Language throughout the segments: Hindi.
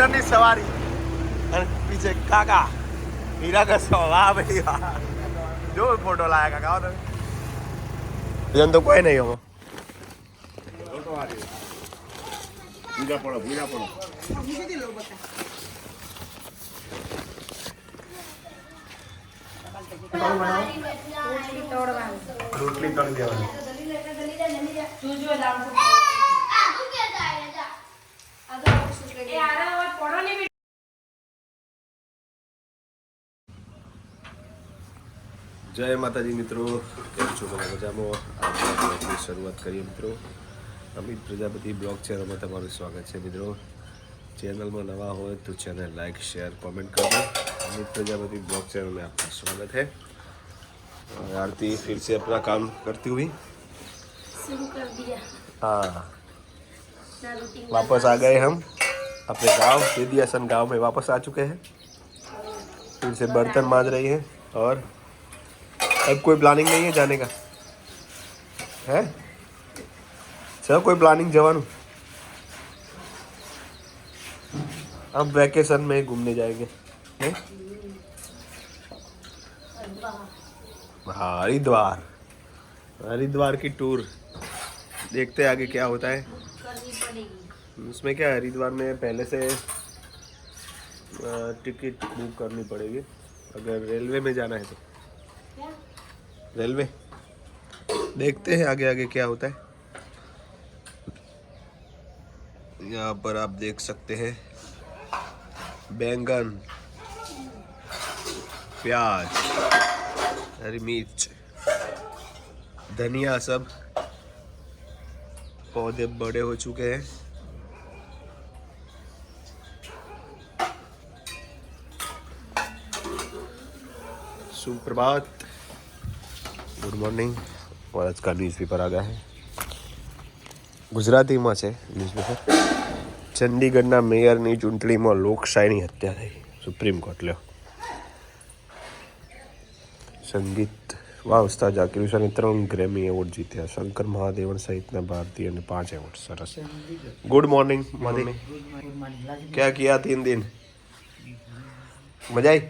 સ્કૂટરની સવારી અને પીછે કાકા હીરા કસો વાહ ભાઈ વાહ જો ફોટો લાયા કાકા આવો તમે બીજા તો કોઈ નહીં હો ભૂરા પડો ભૂરા પડો રોટલી તળી દેવાની જય માતાજી મિત્રો કેમ છો તમે મજામાં આજના બ્લોગની શરૂઆત કરીએ મિત્રો અમિત પ્રજાપતિ બ્લોગ ચેનલમાં તમારું સ્વાગત છે મિત્રો ચેનલમાં નવા હોય તો चैनल लाइक शेयर कमेंट कर दो अमित प्रजापति ब्लॉग चैनल में आपका स्वागत है और आरती फिर से अपना काम करती हुई शुरू कर दिया हाँ अपना रूटीन वापस आ गए हम अपने गाँव बेदियासन गाँव में वापस आ चुके हैं। फिर से बर्तन मांज रही है और अब कोई प्लानिंग नहीं है जाने का। है? सर, कोई प्लानिंग जवानू हम वैकेशन में घूमने जाएँगे। हरिद्वार। हरिद्वार की टूर देखते हैं आगे क्या होता है। उसमें क्या हरिद्वार में पहले से टिकट बुक करनी पड़ेगी। अगर रेलवे में जाना है तो। रेलवे देखते हैं आगे आगे क्या होता है। यहाँ पर आप देख सकते हैं, बैंगन, प्याज, हरी मिर्च, धनिया सब पौधे बड़े हो चुके हैं। सुप्रभात ગુડ મોર્નિંગ और आज का ન્યૂઝપેપર आ गया है ગુજરાતીમાં છે ન્યૂઝપેપર ચંડીગઢના મેયરની ચૂંટણીમાં લોકશાહીની હત્યા થઈ સુપ્રીમ કોર્ટ લ્યો સંગીત વાહ ઉસ્તાદ જાકીર હુસેને ત્રણ ગ્રેમી એવોર્ડ જીત્યા શંકર મહાદેવન સહિતના ભારતીયને પાંચ એવોર્ડ સરસ ગુડ મોર્નિંગ મોદી क्या किया तीन दिन मजा आई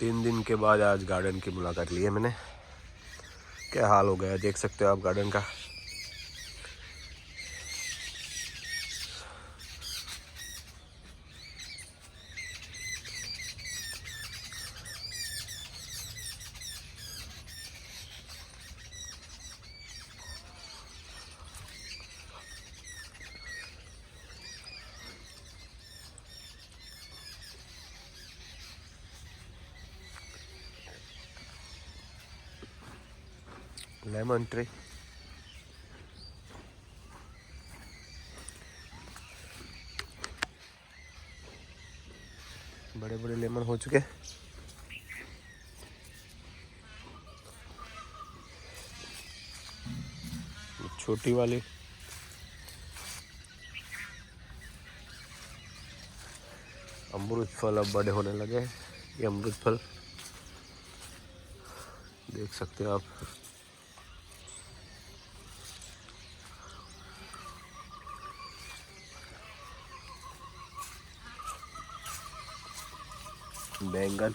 तीन दिन के बाद आज गार्डन की मुलाकात ली है मैंने। क्या हाल हो गया? देख सकते हो आप गार्डन का। लेमन ट्री बड़े बड़े लेमन हो चुके। छोटी वाली। अमृत फल अब बड़े होने लगे ये अमृत फल। देख सकते हो आप। बैंगन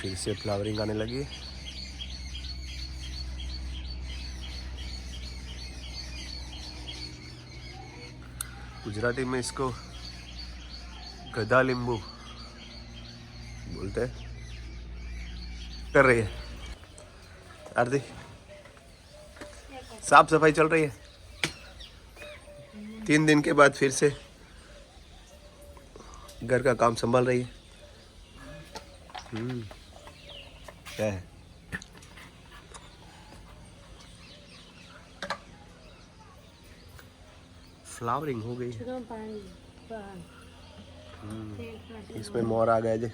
फिर से फ्लावरिंग आने लगी। गुजराती में इसको गदा लींबू बोलते हैं कर रही है आरती साफ़ सफ़ाई चल रही है। तीन दिन के बाद फिर से घर का काम संभाल रही है। हम्म, क्या है? फ्लावरिंग हो गई है। पानी इसमें मोर आ गए जे.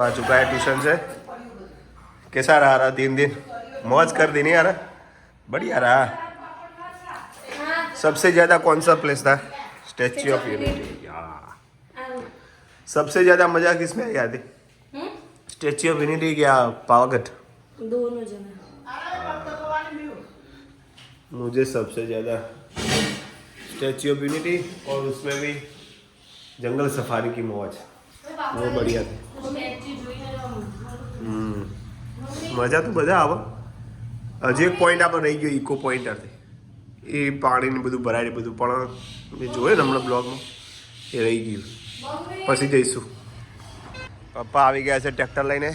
आ चुका है ट्यूशन से। कैसा रहा रहा तीन दिन? मौज कर दी नहीं यार? बढ़िया रहा। सबसे ज़्यादा कौन सा प्लेस था? स्टेच्यू ऑफ़ यूनिटी सबसे ज़्यादा मज़ा किसमें आया थी स्टेच्यू ऑफ़ यूनिटी क्या? पावागढ़ दोनों जना मुझे सबसे ज़्यादा स्टैच्यू ऑफ यूनिटी और उसमें भी जंगल सफारी की मौज वो बढ़िया थी હમ. મજા તો બધા આવે હજી એક પોઈન્ટ આપણે રહી ગયો ઇકો પોઈન્ટ હતી એ પાણીને બધું ભરાય બધું પણ મેં જોયું ને હમણાં બ્લોગમાં એ રહી ગયું પછી જઈશું પપ્પા આવી ગયા છે ટ્રેક્ટર લઈને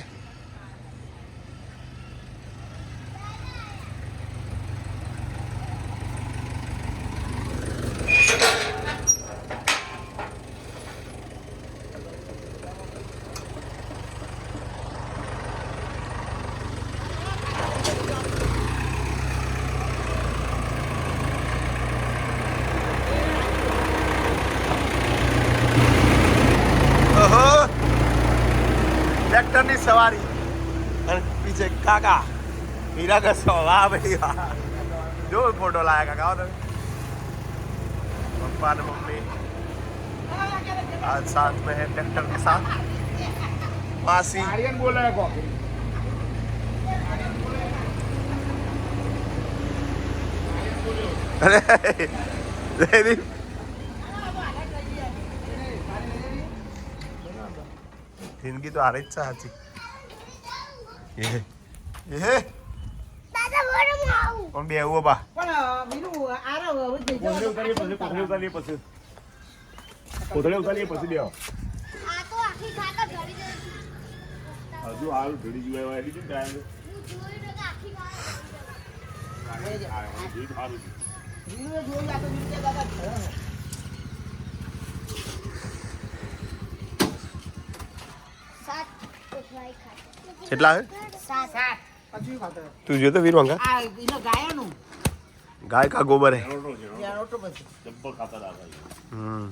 ટ્રેક્ટરની સવારી અને પીછે કાકા હીરા કસો વાહ ભાઈ વાહ જો ફોટો લાયા કાકા આવો તમે पप्पा ने मम्मी आज साथ में है ट्रैक्टर के साथ मासी આર્યન બોલે કો अरे જિંદગી તો હારે જ છે સાચી એ એ પણ બે આવો બા? કોથળી ઉતારીએ પછી કોથળી ઉતારીએ પછી. કોથળી ઉતારીએ પછી બે હજુ હાલ ભીડી જીવાય વાળી છે. ટાઈમ જોયું તો આખી કેટલા હે સાત પછી ખાતો તું જો તો વીરવાંગા આ એનો ગાયોનું ગાય કા ગોબર હે એનો છે, એનો. ત્યાં રોટો પછી જબ્બર ખાતર આવે છે. હમ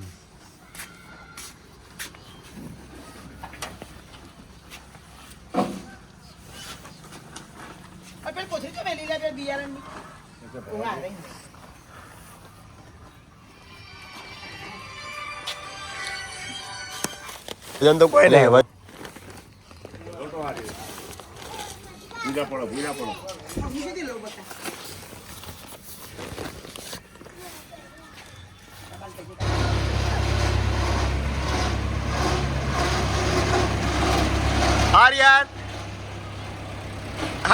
આ પેલી કોથળી તો મેલી લે પેલી બિયારણની. ઓવા રહી. ભજન તો કોઈ નહીં ભૂજા પડો ભૂજા પડો આ બીજેથી લઉં બટા. આર્યન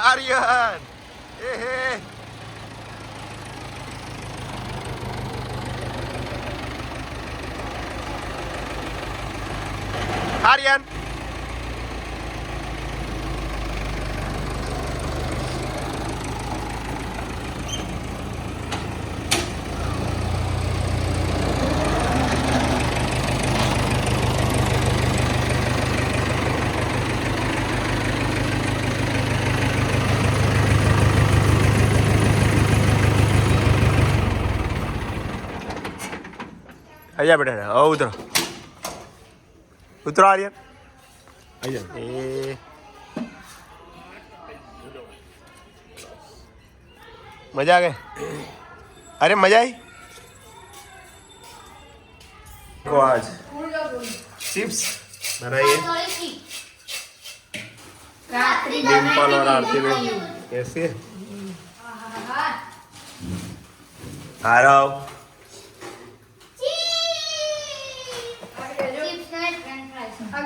આર્યન એ હે आइया बेटा ओ उतरो। उतरो आर्यन। अजा ए। मज़ा आ गए? अरे मज़ा आई। तो आज चिप्स बनाइए। डिम्पल और आरती में। कैसे हाँ, हाँ, हाँ। आ रहा हूँ।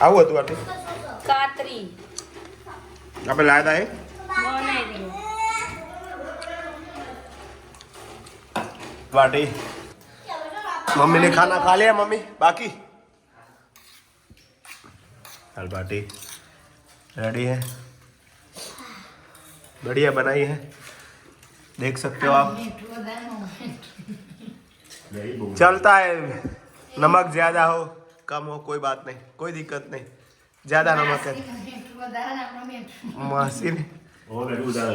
આવું હતું આરતી કાતરી આપણે લાયા હતા એ બનાવી દીધું बाटी मम्मी ने खाना खा लिया मम्मी बाकी दाल बाटी रेडी है बढ़िया बनाई है देख सकते हो आप નહીં બહુ चलता है नमक ज़्यादा हो कम हो कोई बात नहीं कोई दिक्कत नहीं ज़्यादा नमक है मासी ने ઓ બેઠું ઉતાર